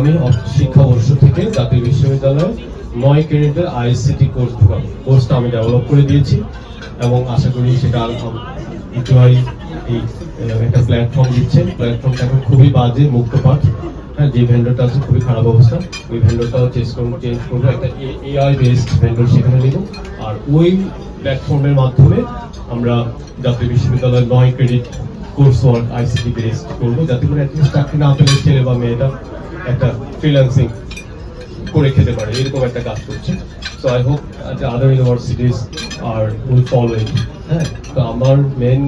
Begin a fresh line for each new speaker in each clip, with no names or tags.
আমি শিক্ষাবর্ষ থেকে জাতীয় বিশ্ববিদ্যালয়ে নয় ক্রেডিটের আইসিটি কোর্স কোর্সটা আমি ডেভেলপ করে দিয়েছি এবং আশা করি সেটা ইতিহাই এই একটা প্ল্যাটফর্ম দিচ্ছে। প্ল্যাটফর্মটা এখন খুবই বাজে, মুক্ত পাঠ। হ্যাঁ যে ভেন্ডরটা আছে, খুবই খারাপ অবস্থা। ওই ভেন্ডরটাও চেঞ্জ করব চেঞ্জ করব। একটা এআই বেসড ভেন্ডর সেখানে নিব। আর ওই প্ল্যাটফর্মের মাধ্যমে আমরা জাতীয় বিশ্ববিদ্যালয়ের নয় credit course work ICT based করব, যাতে করে অ্যাটলিস্ট চাকরি না পেলে ছেলে বা মেয়েটা একটা ফ্রিল্যান্সিং করে খেতে পারে, এরকম একটা কাজ করছে। So I hope other universities R will follow it হ্যাঁ তো আমার মেন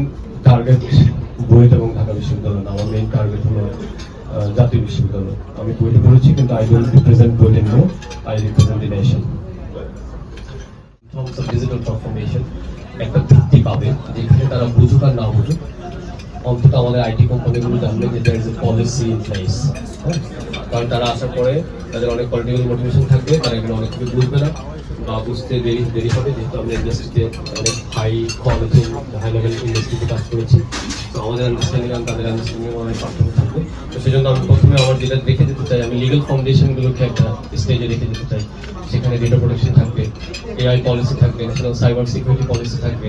টার্গেট বুয়েট এবং ঢাকা বিশ্ববিদ্যালয় না, আমার মেন টার্গেট হলো জাতীয় বিশ্ববিদ্যালয়। আমি বুয়েটে পড়েছি, কিন্তু I don't represent BUET in no I represent the nation terms of digital transformation একটা ভিত্তি পাবে, যেখানে তারা বুঝুক আর না বুঝুক। অন্তত আমাদের আইটি কোম্পানিগুলো জানবে যে there is a policy in place কারণ তারা আসার পরে তাদের অনেক পলিটিক্যাল মোটিভেশন থাকবে, তারা এগুলো অনেক কিছু বুঝবে না। বা বুঝতে দেরি দেরি হবে, যেহেতু আমরা ইন্ডাস্ট্রিতে অনেক হাই কোয়ালিটি হাই লেভেল ইন্ডাস্ট্রিতে কাজ করেছি। তো আমাদের আন্ডারস্ট্যান্ডিং আর তাদের আন্ডারস্ট্যান্ডিং অনেক পার্থক্য থাকবে। তো সেজন্য আমি প্রথমে আমার যেটা রেখে যেতে চাই, আমি লিগাল ফাউন্ডেশনগুলোকে একটা স্টেজে রেখে যেতে চাই। সেখানে ডেটা প্রোটেকশন থাকবে এআই পলিসি থাকবে ন্যাশনাল সাইবার সিকিউরিটি পলিসি থাকবে।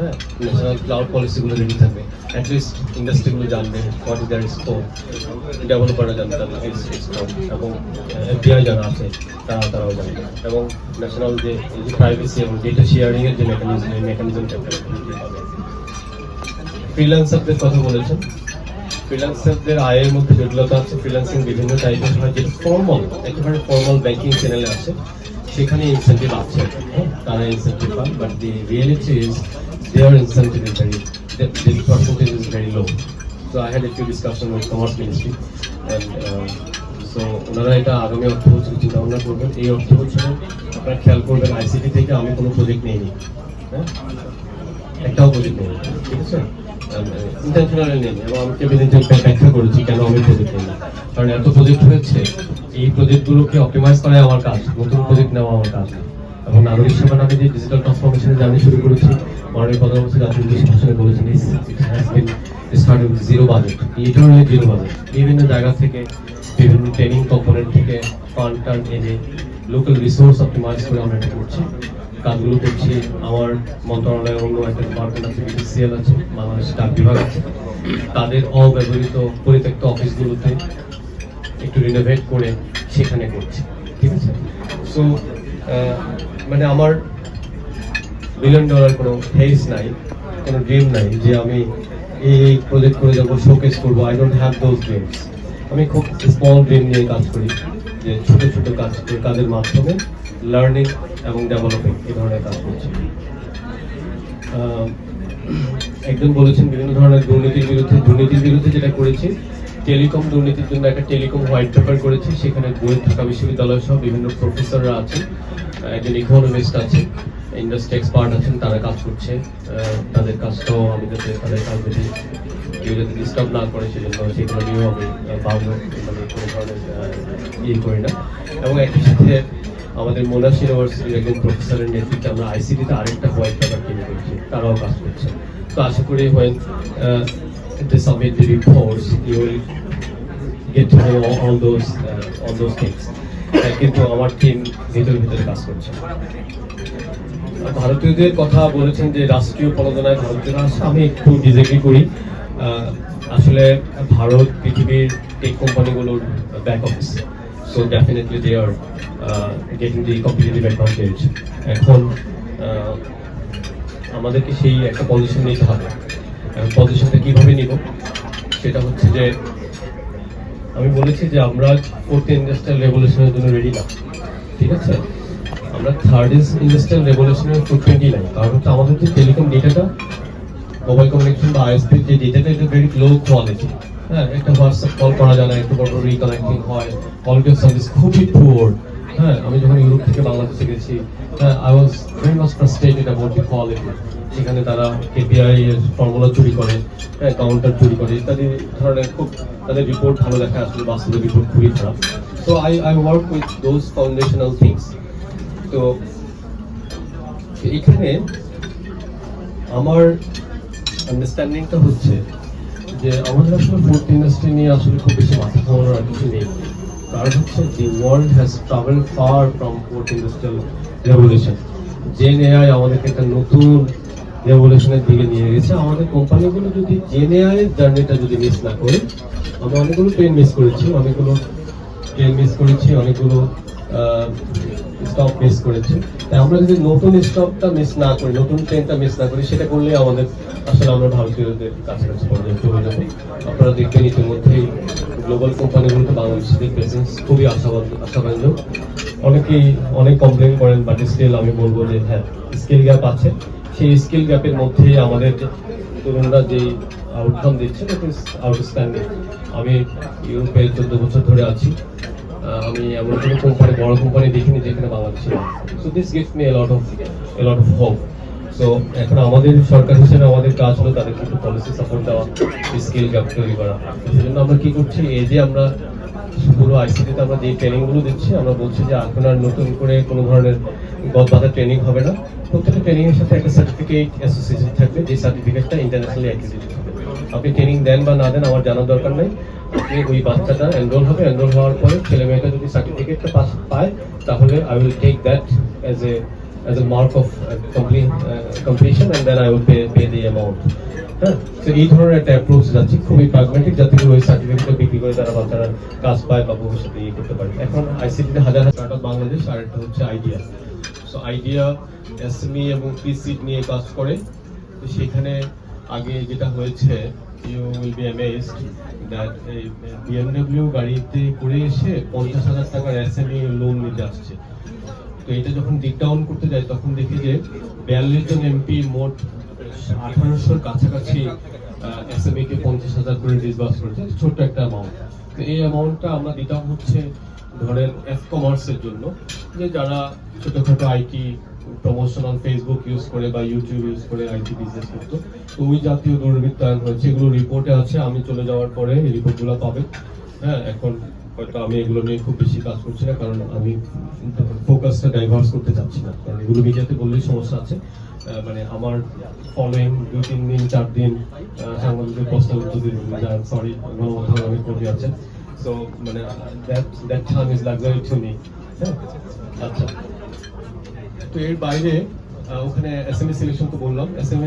হ্যাঁ ন্যাশনাল ক্লাউড পলিসিগুলো রেডি থাকবে। অ্যাটলিস্ট ইন্ডাস্ট্রিগুলো জানবে হোয়াট ইজ দ্যার স্কোপ ডেভেলপাররা জানবে স্কোপ এবং এফবিআই যারা আছে তারা তারাও জানবে। এবং ন্যাশনাল যে প্রাইভেসি এবং ডেটা শেয়ারিং এর যে মেকানিজম এই মেকানিজমটা ফ্রিল্যান্সারদের কথা বলেছেন। ফ্রিল্যান্সারদের আয়ের মধ্যে জটিলতা আছে। ফ্রিল্যান্সিং বিভিন্ন টাইপের হয় যেটা ফর্মাল একেবারে ফর্মাল ব্যাংকিং চ্যানেলে আছে। সেখানে ইনসেন্টিভ আছে। হ্যাঁ, তারা ইনসেন্টিভ পান but the reality is their incentive is very the percentage is very low. So I had a few discussion with Commerce Ministry and uh, so ওনারা এটা আগামী অর্থ বছরে চিন্তা ভাবনা করবেন। এই অর্থ বছরে আপনারা খেয়াল করবেন আইসিটি থেকে আমি কোনো প্রজেক্ট নিইনি। হ্যাঁ? একটাও প্রজেক্ট নেই ঠিক আছে? ইন্টেনশনালি নেই এবং আমি ক্যাবিনেটে ব্যাখ্যা করেছি কেন আমি প্রজেক্ট নেই কারণ এত প্রজেক্ট হয়েছে এই প্রজেক্টগুলোকে অপটিমাইজ করাই আমার কাজ নতুন প্রজেক্ট নেওয়া আমার কাজ। এবং নাগরিক সেবা নামে যে ডিজিটাল ট্রান্সফরমেশনের জার্নি শুরু করেছি। মাননীয় প্রধানমন্ত্রী জাতীয় উদ্দেশ্যে ভাষণে বলেছেন start zero budget literally zero budget বিভিন্ন জায়গা থেকে, বিভিন্ন ট্রেনিং কম্পোনেন্ট থেকে ফান্ড টান্ড এনে লোকাল রিসোর্স অপটিমাইজ করে আমরা এটা করছি। কাজগুলো করছি। আমার মন্ত্রণালয়ে অন্য একটা ডিপার্টমেন্ট আছে বিডিসিএল আছে বাংলাদেশ ডাক বিভাগ আছে। তাদের অব্যবহৃত পরিত্যক্ত অফিসগুলোতে একটু রিনোভেট করে সেখানে করছি। ঠিক আছে? সো মানে আমার বিলিয়ন ডলার কোনো হেস নাই, কোনো ড্রিম নাই যে আমি এই প্রজেক্ট করে যাব শোকেস করব I don't have those dreams আমি খুব স্মল ড্রিম নিয়ে কাজ করি, যে ছোটো ছোটো কাজ কাজের মাধ্যমে লার্নিং এবং ডেভেলপিং এই ধরনের কাজ করছি। একজন বলেছেন বিভিন্ন ধরনের দুর্নীতির বিরুদ্ধে দুর্নীতির বিরুদ্ধে যেটা করেছি টেলিকম দুর্নীতির জন্য একটা টেলিকম হোয়াইট পেপার করেছি সেখানে বই ঢাকা বিশ্ববিদ্যালয় সহ বিভিন্ন প্রফেসররা আহ, একজন ইকোনমিস্ট আছে ইন্ডাস্ট্রি এক্সপার্ট আছেন তারা কাজ করছে তাদের কাজটাও আমি যাতে তাদের কাজ যদি কেউ যাতে ডিস্টার্ব না করে সেজন্য সেগুলো নিয়েও আমি বাউন্ড মানে কোনো ধরনের ইয়ে করি না। এবং একই সাথে আমাদের মোনাস ইউনিভার্সিটির একজন প্রফেসরের নেতৃত্বে আমরা আইসিটিতে আরেকটা হোয়াইট পেপার কিনে করছি তারাও কাজ করছে। তো আশা করি when the reports you will get to know all, those uh, all those things. কিন্তু আমার টিম ভিতরে ভিতরে কাজ করছে। ভারতীয়দের কথা বলেছেন যে রাষ্ট্রীয় প্রণোদনায় ভারতীয়রা আসে আমি একটু ডিজেগ্রি করি। আসলে ভারত পৃথিবীর টেক কোম্পানিগুলোর back office so definitely they are getting the competitive advantage এখন আমাদেরকে সেই একটা পজিশন নিতে হবে। পজিশনটা কীভাবে নিব, সেটা হচ্ছে যে আমি বলেছি যে আমরা ফোর্থ ইন্ডাস্ট্রিয়াল রেভলিউশনের জন্য রেডি না, ঠিক আছে? আমরা থার্ড ইন্ডাস্ট্রিয়াল রেভলিউশনের ফুটপ্রিন্টই নাই, কারণ হচ্ছে আমাদের যে টেলিকম ডেটাটা মোবাইল কমিউনিকেশন বা আইএসপি যে ডেটাটা এটা ভেরি লো কোয়ালিটি হ্যাঁ একটা হোয়াটসঅ্যাপ কল করা যায় না, একটু বড় রিকানেক্টিং হয়। অফ সার্ভিস খুবই পুয়ার হ্যাঁ আমি যখন ইউরোপ থেকে বাংলাদেশে গেছি হ্যাঁ I was very much frustrated about the quality সেখানে তারা কেপিআই এর ফর্মুলা চুরি করে হ্যাঁ কাউন্টার চুরি করে, ইত্যাদি ধরনের খুব তাদের রিপোর্ট ভালো দেখা আসলে বাস্তবে রিপোর্ট খুবই খারাপ। So I I work with those foundational things তো এখানে আমার আন্ডারস্ট্যান্ডিংটা হচ্ছে যে আমাদের আসলে ফোর্থ ইন্ডাস্ট্রি নিয়ে আসলে খুব বেশি মাথা খাওয়ানোর আর কিছু নেই। কারণ হচ্ছে the world has travel far from fourth industrial revolution gen AI আমাদেরকে একটা নতুন রেভলিউশনের দিকে নিয়ে গেছে। আমাদের কোম্পানিগুলো যদি জেন এআই জার্নিটা যদি মিস না করে, আমরা অনেকগুলো ট্রেন মিস করেছি, অনেকগুলো ট্রেন মিস করেছি, অনেকগুলো স্টপ মিস করেছি। তাই আমরা যদি নতুন স্টপটা মিস না করি, নতুন ট্রেনটা মিস না করি, সেটা করলে আমাদের, আসলে আমরা ভারতীয়দের কাছাকাছি পর্যায়ে চলে যাব। আপনারা দেখবেন ইতিমধ্যেই গ্লোবাল কোম্পানিগুলোতে বাংলাদেশের প্রেজেন্স খুবই আশাবাদ, আশাব্যঞ্জক। অনেকেই, অনেক কমপ্লেন করেন বাট স্টিল আমি বলব যে হ্যাঁ স্কিল গ্যাপ আছে। সেই স্কিল গ্যাপের মধ্যে আমাদের তরুণরা যে আউটকাম দিচ্ছে আউটস্ট্যান্ডিং আমি ইউরোপে চোদ্দ বছর ধরে আছি। আমি এমন কোনো কোম্পানি বড় কোম্পানি দেখিনি যেখানে বাংলাদেশে so this gives me lot of lot of hope so এখন আমাদের সরকার হিসেবে আমাদের কাজ হলো তাদেরকে একটু পলিসি সাপোর্ট দেওয়া স্কিল গ্যাপ তৈরি করা। সেজন্য আমরা কি করছি, এই যে আমরা পুরো আইসিটিতে আমরা যে ট্রেনিংগুলো দিচ্ছি, আমরা বলছি যে এখন আর নতুন করে কোনো ধরনের গদবাধা ট্রেনিং হবে না। প্রত্যেকটা ট্রেনিং এর সাথে একটা সার্টিফিকেট অ্যাসোসিয়েশন থাকবে, যে সার্টিফিকেটটা ইন্টারন্যাশনালি অ্যাক্রিডিটেড হবে। আপনি ট্রেনিং দেন বা না দেন আমার জানার দরকার নাই। আপনি ওই বাচ্চাটা এনরোল হবে এনরোল হওয়ার পরে ছেলে মেয়েটা যদি সার্টিফিকেটটা পাস পায়, তাহলে I will take that as a as a mark of uh, complete, uh, completion and then I will pay, pay the amount. হ্যাঁ তো এই ধরনের একটা অ্যাপ্রোচ যাচ্ছে খুবই প্রাগমেটিক যাতে করে ওই সার্টিফিকেট বিক্রি করে তারা বাচ্চারা কাজ পায় বা ভবিষ্যতে ইয়ে করতে পারে। এখন আইসিটিতে হাজার হাজার স্টার্ট বাংলাদেশ আর একটা হচ্ছে আইডিয়া সো আইডিয়া এসএমই এবং পিসি নিয়ে কাজ করে। তো সেখানে আগে যেটা হয়েছে you will be amazed that BMW গাড়িতে করে এসে পঞ্চাশ হাজার টাকার এসএমই লোন নিতে আসছে। তো এটা যখন ডিক ডাউন করতে যাই, তখন দেখি যে বিয়াল্লিশ জন এমপি মোট আঠারোশোর কাছাকাছি এসএমই কে পঞ্চাশ হাজার করে ডিসবার্স করেছে। ছোট্ট একটা অ্যামাউন্ট তো এই অ্যামাউন্টটা আমরা দিতাম হচ্ছে, ধরেন এফ কমার্সের জন্য। যে যারা ছোটখাটো আইটি প্রমোশনাল ফেসবুক ইউজ করে বা ইউটিউব ইউজ করে আইটি বিজনেস করতো, তো ওই জাতীয় দুর্বৃত্তায়ন হয়েছে, এগুলো রিপোর্টে আছে। আমি চলে যাওয়ার পরে এই রিপোর্টগুলো পাবে। হ্যাঁ এখন হয়তো আমি এগুলো নিয়ে খুব বেশি কাজ করছি না, কারণ আমি ফোকাসটা ডাইভার্স করতে চাচ্ছি না। কারণ এগুলো মিডিয়াতে বললেই সমস্যা আছে। মানে আমার ফলোয়িং দুই, তিন দিন, চার দিন সাংবাদিকদের প্রশ্নের উত্তর দিন সরি গণমাধ্যমে অনেক কর্মী আছেন সো মানে that that time is luxury to me আচ্ছা। তো এর বাইরে ওখানে এস এম এস সিলেকশন তো বললাম। S M